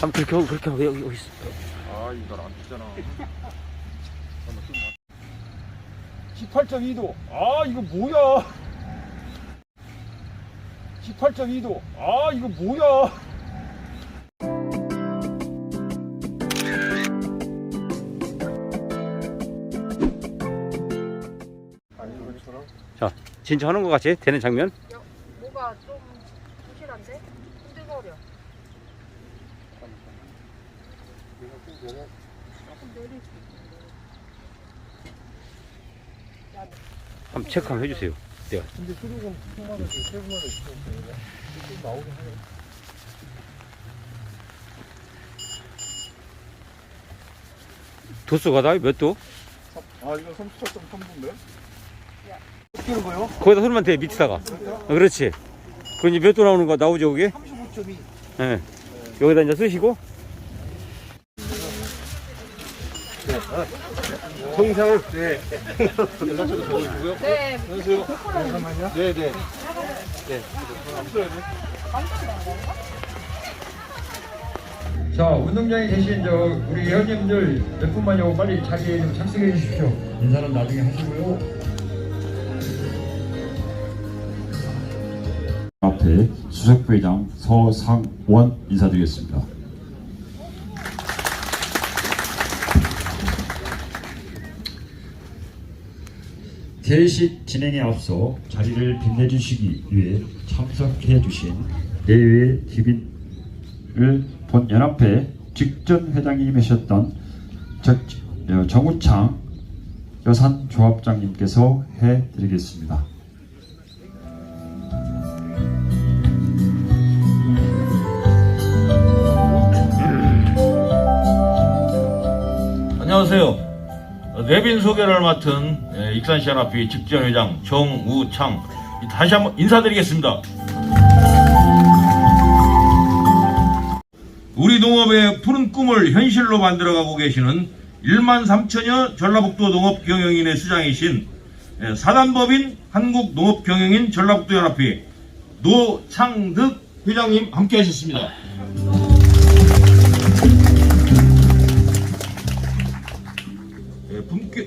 한번 그렇게 하고 그렇게 하고 여기 여기 있어. 아 이거 안 뜨잖아. 18.2도. 아 이거 뭐야? 18.2도. 아 이거 뭐야? 자 진짜 하는 것 같이 되는 장면. 야, 뭐가 좀 부실한데? 흔들거려. 조금 내릴 수 있는데. 한번 체크 한번 해주세요. 네. 근데 수륙은 통마다 세분마다 있으니까 좀 나오긴 하네 도수가 다몇 도? 아 34.3도인데? 어떻게 거요? 거기다 소리만 대 밑에다가. 어, 그렇지. 그 이제 몇 도 나오는 거 나오죠 그게? 35.2 예. 여기다 이제 쓰시고. 통상 네 연락처도 적어주고요 네, 안녕하세요 잠깐만요 네네 자, 운동장에 계신 저 우리 회원님들 몇 분만요 빨리 자리에 좀 착석해 주십시오. 인사는 나중에 하시고요. 앞에 수석부회장 서상원 인사드리겠습니다. 대식 진행에 앞서 자리를 빛내주시기 위해 참석해 주신 내외 기빈을 본 연합회 직전 회장님이셨던 정우창 여산조합장님께서 해드리겠습니다. 안녕하세요. 내빈 소개를 맡은 예, 익산시연합회 직전회장 정우창 다시 한번 인사드리겠습니다. 우리 농업의 푸른 꿈을 현실로 만들어가고 계시는 1만 3천여 전라북도 농업 경영인의 수장이신 예, 사단법인 한국농업경영인 전라북도 연합회 노창득 회장님 함께 하셨습니다.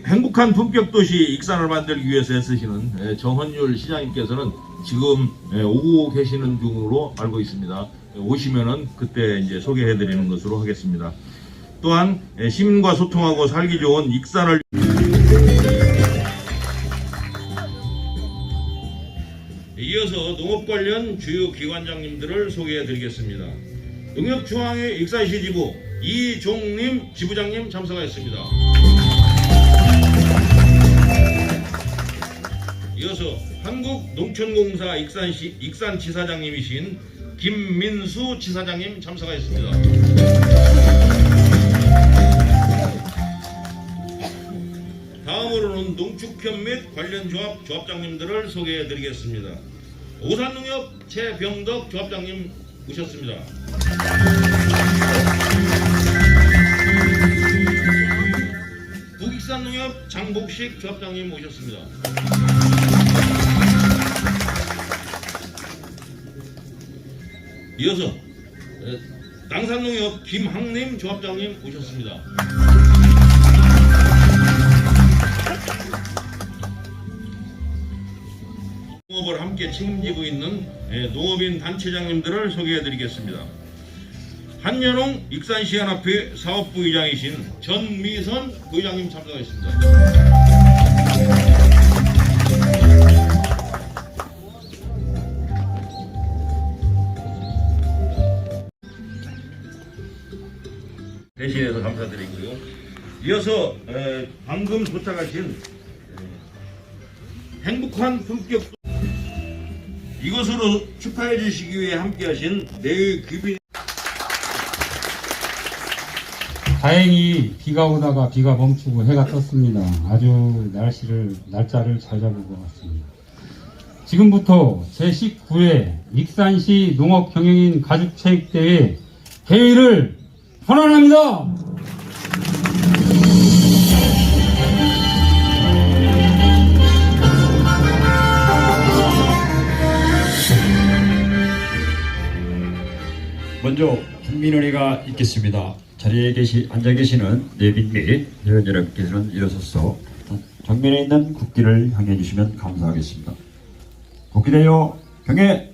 행복한 품격 도시 익산을 만들기 위해서 애쓰시는 예, 정헌율 시장님께서는 지금 예, 오고 계시는 중으로 알고 있습니다. 예, 오시면은 그때 이제 소개해 드리는 것으로 하겠습니다. 또한 예, 시민과 소통하고 살기 좋은 익산을 이어서 농업 관련 주요 기관장님들을 소개해 드리겠습니다. 농협중앙회 익산시 지부 이종림 지부장님 참석하였습니다. 이어서 한국농촌공사 익산시 익산 지사장님이신 김민수 지사장님 참석하였습니다. 다음으로는 농축협 및 관련 조합 조합장님들을 소개해 드리겠습니다. 오산농협 최병덕 조합장님 오셨습니다. 북익산농협 장복식 조합장님 모셨습니다. 이어서 에, 당산농협 김학림 조합장님 모셨습니다. 농업을 함께 책임지고 있는 에, 농업인 단체장님들을 소개해드리겠습니다. 한여농 익산시연합회 사업부 의장이신 전미선 부의장님 참석하셨습니다. 대신해서 감사드리고요. 이어서 에, 방금 도착하신 에, 행복한 품격 이것으로 축하해 주시기 위해 함께하신 내의 귀빈 다행히 비가 오다가 비가 멈추고 해가 떴습니다. 아주 날씨를 날짜를 잘 잡은 것 같습니다. 지금부터 제19회 익산시 농업경영인 가족체육대회 대회를 선언합니다. 먼저 국민의회가 있겠습니다. 자리에 계시 앉아 계시는 내빈 및 회원 여러분께서는 일어서서 정면에 있는 국기를 향해 주시면 감사하겠습니다. 국기대요 경례.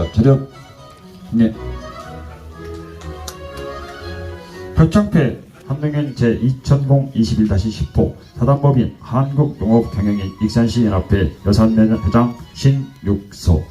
자, 상자 차렷. 네. 표창패 한동현 제2021-10호 사단법인 한국농업경영인 익산시 연합회 여산회장 신육소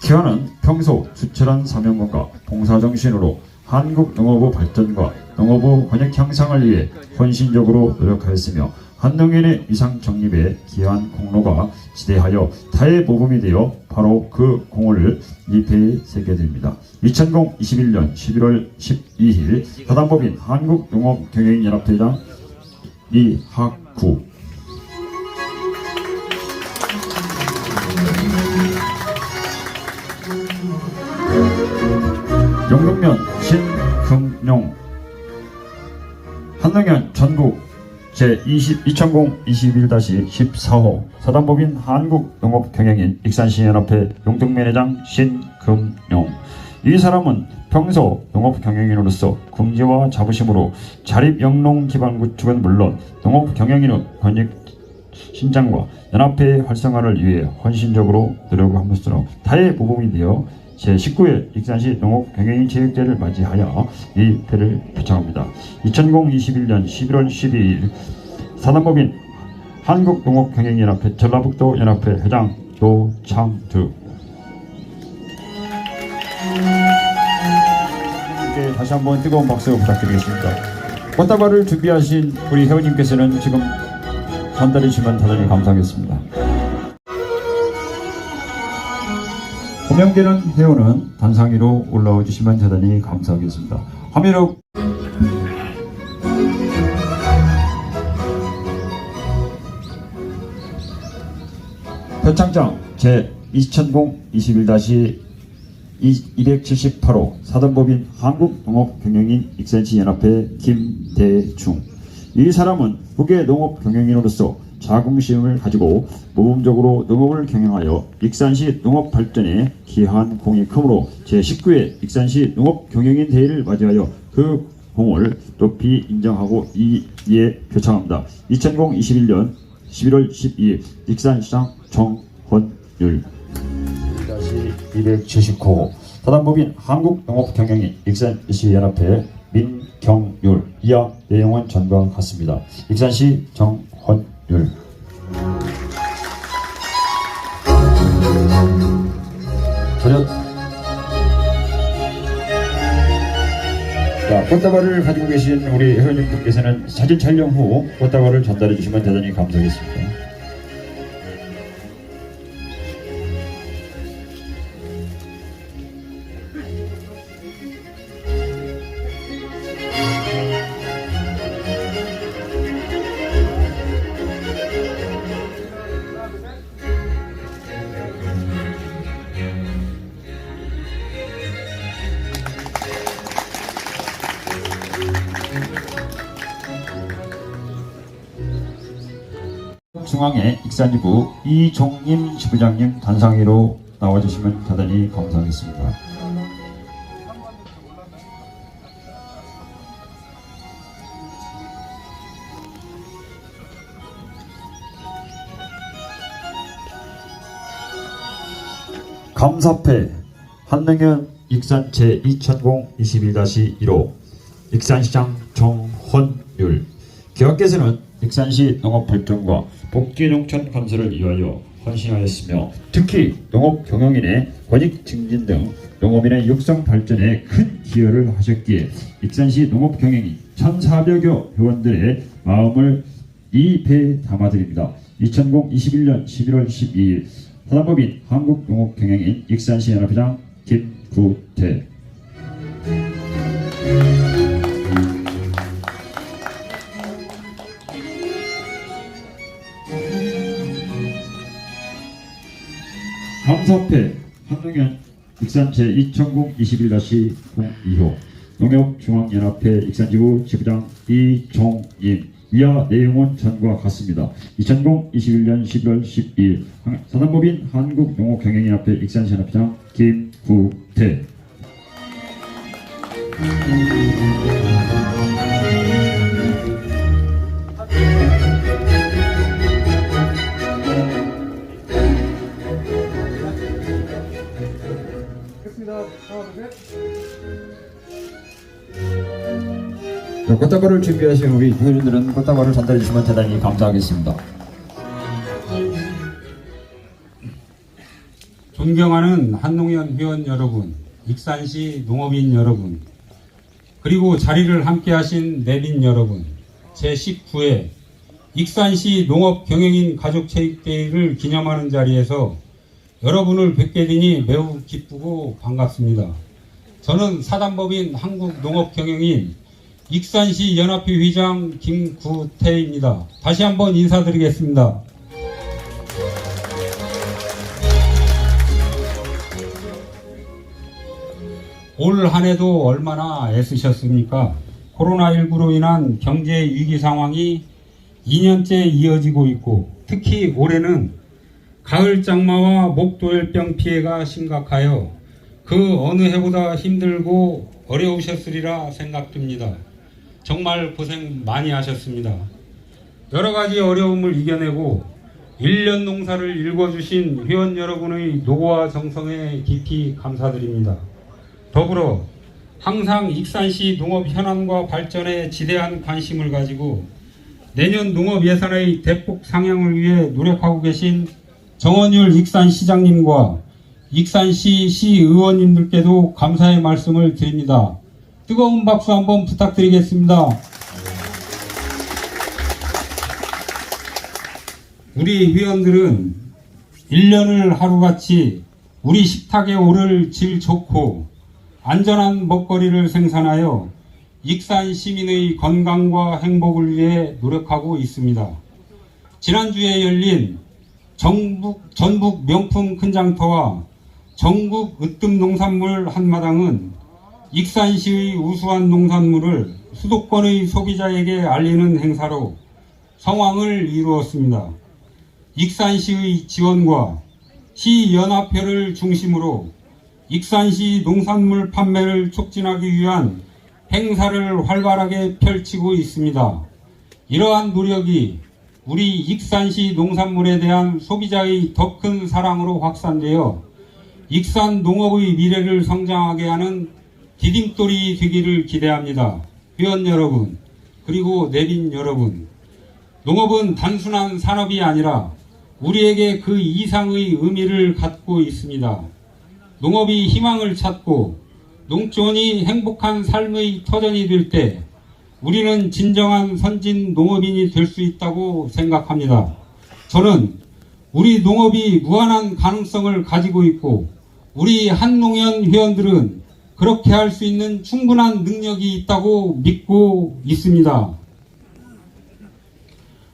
기관은 평소 수철한 사명감과 봉사정신으로 한국 농업의 발전과 농업의 권역 향상을 위해 헌신적으로 노력하였으며 한동현의 위상 정립에 기여한 공로가 지대하여 타의 모범이 되어 바로 그 공을 이 배에 새겨드립니다. 2021년 11월 12일 사단법인 한국농업경영연합회장 이학구 영동면 신금용 한동현 전국 제20 2020-21-14호 사단법인 한국농업경영인 익산시연합회 용동면회장 신금용. 이 사람은 평소 농업경영인으로서 금지와 자부심으로 자립영농 기반 구축은 물론 농업경영인의 권익 신장과 연합회의 활성화를 위해 헌신적으로 노력하면서 타의 모범이 되어 제19회 익산시 농업 경영인 체육대회를 맞이하여 이 대를 표창합니다. 2021년 11월 12일 사단법인 한국농업경영연합회 전라북도 연합회 회장 노창득 네, 다시 한번 뜨거운 박수 부탁드리겠습니다. 꽃다발을 준비하신 우리 회원님께서는 지금 전달해 주시면 대단히 감사하겠습니다. 호명되는 회원은 단상 위로 올라와 주시면 대단히 감사하겠습니다. 화면으로 표창장 제 2020-21-278호 사단법인 한국농업경영인 익산시 연합회 김대중 이 사람은 국외 농업경영인으로서 자긍심을 가지고 모범적으로 농업을 경영하여 익산시 농업 발전에 기여한 공이 크므로 제19회 익산시 농업 경영인 대회를 맞이하여 그 공을 높이 인정하고 이에 표창합니다. 2021년 11월 12일 익산시장 정헌율 279호 사단법인 한국농업경영인 익산시 연합회 민경율 이하 내용은 전과 같습니다. 익산시 정 헌율 차렷 자, 꽃다발을 가지고 계신 우리 회원님들께서는 사진 촬영 후 꽃다발을 전달해 주시면 대단히 감사하겠습니다. 중앙에 익산지부 이종임 지부장님 단상위로 나와주시면 대단히 감사하겠습니다. 감사패 한능현 익산 제2021-15 익산시장 정헌율 기업께서는 익산시 농업 발전과 복지 농촌 건설을 위하여 헌신하였으며 특히 농업 경영인의 권익 증진 등 농업인의 육성 발전에 큰 기여를 하셨기에 익산시 농업 경영인 1,400여 회원들의 마음을 이 배에 담아드립니다. 2021년 11월 12일 사단법인 한국농업경영인 익산시 연합회장 김구태 감사패 한동현 익산 제2021-02호 농협중앙연합회 익산지구 지부장 이종임 이하 내용은 전과 같습니다. 2021년 11월 12일 사단법인 한국농업경영인협회 익산시연합장 김구태 셋. 자, 꽃다발을 준비하신 우리 회원님들은 꽃다발을 전달해 주시면 대단히 감사하겠습니다. 존경하는 한농현 회원 여러분, 익산시 농업인 여러분, 그리고 자리를 함께 하신 내빈 여러분, 제19회 익산시 농업경영인 가족체육대회를 기념하는 자리에서 여러분을 뵙게 되니 매우 기쁘고 반갑습니다. 저는 사단법인 한국농업경영인 익산시 연합회 회장 김구태입니다. 다시 한번 인사드리겠습니다. 올 한 해도 얼마나 애쓰셨습니까? 코로나19로 인한 경제 위기 상황이 2년째 이어지고 있고 특히 올해는 가을 장마와 목도열병 피해가 심각하여 그 어느 해보다 힘들고 어려우셨으리라 생각됩니다. 정말 고생 많이 하셨습니다. 여러 가지 어려움을 이겨내고 1년 농사를 읽어주신 회원 여러분의 노고와 정성에 깊이 감사드립니다. 더불어 항상 익산시 농업 현안과 발전에 지대한 관심을 가지고 내년 농업 예산의 대폭 상향을 위해 노력하고 계신 정원율 익산시장님과 익산시 시의원님들께도 감사의 말씀을 드립니다. 뜨거운 박수 한번 부탁드리겠습니다. 우리 회원들은 1년을 하루같이 우리 식탁에 오를 질 좋고 안전한 먹거리를 생산하여 익산 시민의 건강과 행복을 위해 노력하고 있습니다. 지난주에 열린 전북, 전북 명품 큰장터와 전국 으뜸 농산물 한마당은 익산시의 우수한 농산물을 수도권의 소비자에게 알리는 행사로 성황을 이루었습니다. 익산시의 지원과 시연합회를 중심으로 익산시 농산물 판매를 촉진하기 위한 행사를 활발하게 펼치고 있습니다. 이러한 노력이 우리 익산시 농산물에 대한 소비자의 더 큰 사랑으로 확산되어 익산 농업의 미래를 성장하게 하는 디딤돌이 되기를 기대합니다. 회원 여러분, 그리고 내빈 여러분, 농업은 단순한 산업이 아니라 우리에게 그 이상의 의미를 갖고 있습니다. 농업이 희망을 찾고 농촌이 행복한 삶의 터전이 될 때 우리는 진정한 선진 농업인이 될 수 있다고 생각합니다. 저는 우리 농업이 무한한 가능성을 가지고 있고 우리 한농연 회원들은 그렇게 할 수 있는 충분한 능력이 있다고 믿고 있습니다.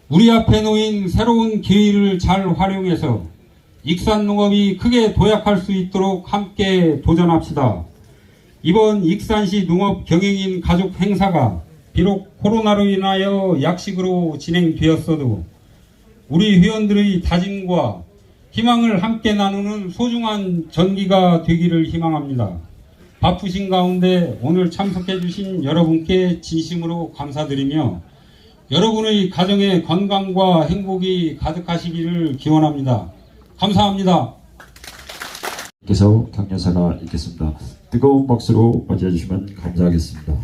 우리 앞에 놓인 새로운 기회를 잘 활용해서 익산 농업이 크게 도약할 수 있도록 함께 도전합시다. 이번 익산시 농업 경영인 가족 행사가 비록 코로나로 인하여 약식으로 진행되었어도 우리 회원들의 다짐과 희망을 함께 나누는 소중한 전기가 되기를 희망합니다. 바쁘신 가운데 오늘 참석해 주신 여러분께 진심으로 감사드리며 여러분의 가정의 건강과 행복이 가득하시기를 기원합니다. 감사합니다. 께서 격려사가 있겠습니다. 뜨거운 박수로 맞이해 주시면 감사하겠습니다.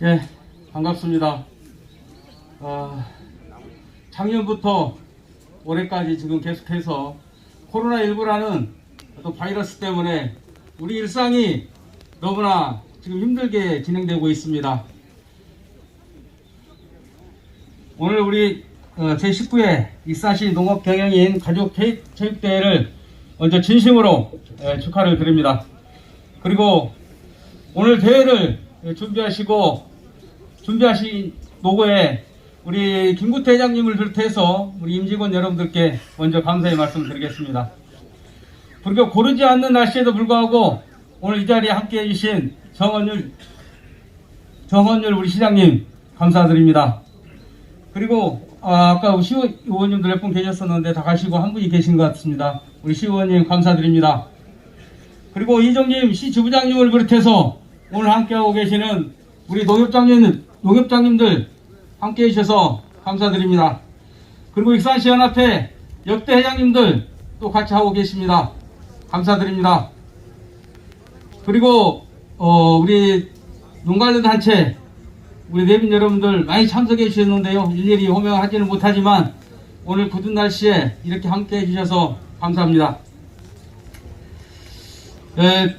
예, 반갑습니다. 아, 작년부터 올해까지 지금 계속해서 코로나19라는 또 바이러스 때문에 우리 일상이 너무나 지금 힘들게 진행되고 있습니다. 오늘 우리 어, 제19회 익사시 농업경영인 가족 체육- 체육대회를 먼저 진심으로 예, 축하를 드립니다. 그리고 오늘 대회를 준비하시고 준비하신 노고에 우리 김구태 회장님을 비롯해서 우리 임직원 여러분들께 먼저 감사의 말씀 드리겠습니다. 불교 고르지 않는 날씨에도 불구하고 오늘 이 자리에 함께 해주신 정원율 정헌율 우리 시장님 감사드립니다. 그리고 아, 아까 시의원님들 몇 분 계셨었는데 다 가시고 한 분이 계신 것 같습니다. 우리 시의원님 감사드립니다. 그리고 이정님 시지부장님을 비롯해서 오늘 함께하고 계시는 우리 농협장님, 농협장님들 함께 해 주셔서 감사드립니다. 그리고 익산시 연합회 역대 회장님들 또 같이 하고 계십니다. 감사드립니다. 그리고 어, 우리 농 관련 단체 우리 내빈 여러분들 많이 참석해 주셨는데요. 일일이 호명하지는 못하지만 오늘 굳은 날씨에 이렇게 함께 해주셔서 감사합니다. 에,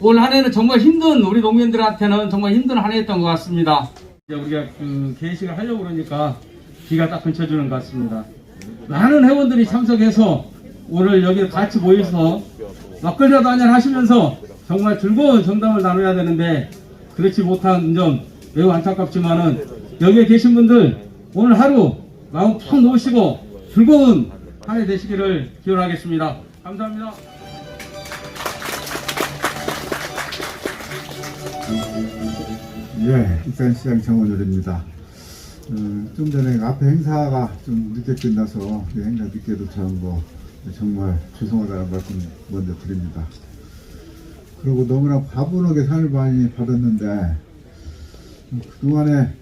올 한해는 정말 힘든 우리 농민들한테는 정말 힘든 한 해였던 것 같습니다. 우리가 그 개식을 하려고 그러니까 비가 딱 근처주는 것 같습니다. 많은 회원들이 참석해서 오늘 여기 같이 모여서 막걸리라도 한잔 하시면서 정말 즐거운 정담을 나눠야 되는데 그렇지 못한 점 매우 안타깝지만은 여기에 계신 분들 오늘 하루 마음 푹 놓으시고 즐거운 한 해 되시기를 기원하겠습니다. 감사합니다. 예, 익산시장 정원열입니다. 어, 좀 전에 앞에 행사가 좀 늦게 끝나서 그 행사 늦게 도착한 거 정말 죄송하다는 말씀 먼저 드립니다. 그리고 너무나 과분하게 상을 많이 받았는데 그동안에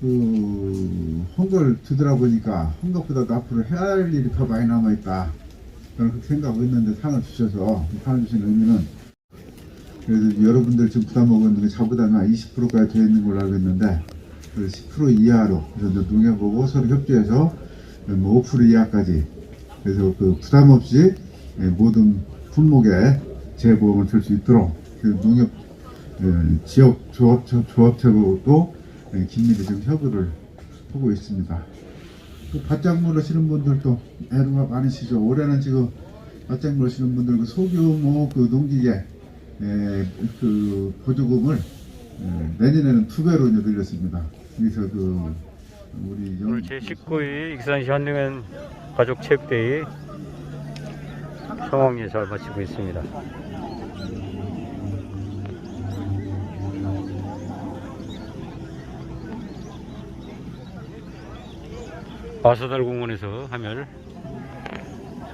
그 헌걸 뒤돌아보니까 헌것보다도 앞으로 해야 할 일이 더 많이 남아있다. 그렇게 생각하고 있는데 상을 주셔서 이 상을 주신 의미는 그래서 여러분들 지금 부담 먹고 있는 게 저보다는 한 20%까지 되어 있는 걸로 알고 있는데 그 10% 이하로 그래서 농협하고 서로 협조해서 뭐 5% 이하까지 그래서 그 부담 없이 예, 모든 품목에 재보험을 줄 수 있도록 그 농협 예, 지역 조합 조합체하고도 예, 긴밀히 지금 협의를 하고 있습니다. 그 밭작물 하시는 분들도 애로가 많으시죠. 올해는 지금 밭작물 하시는 분들 그 소규모 그 농기계 에, 그 보조금을 에, 내년에는 두 배로 이제 늘렸습니다. 그래서 그 우리 영- 오늘 제19회 익산시 한릉현 가족체육대회 성황리에 잘 마치고 있습니다. 바사달 공원에서 하면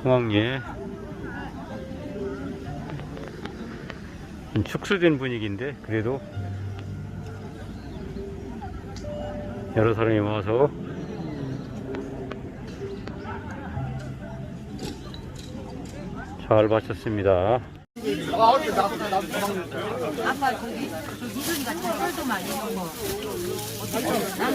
성황리 좀 축소된 분위기인데 그래도 여러 사람이 모아서 잘 마쳤습니다. 아까 거기 무슨 같은 털도 많이 거 어떻게 했나?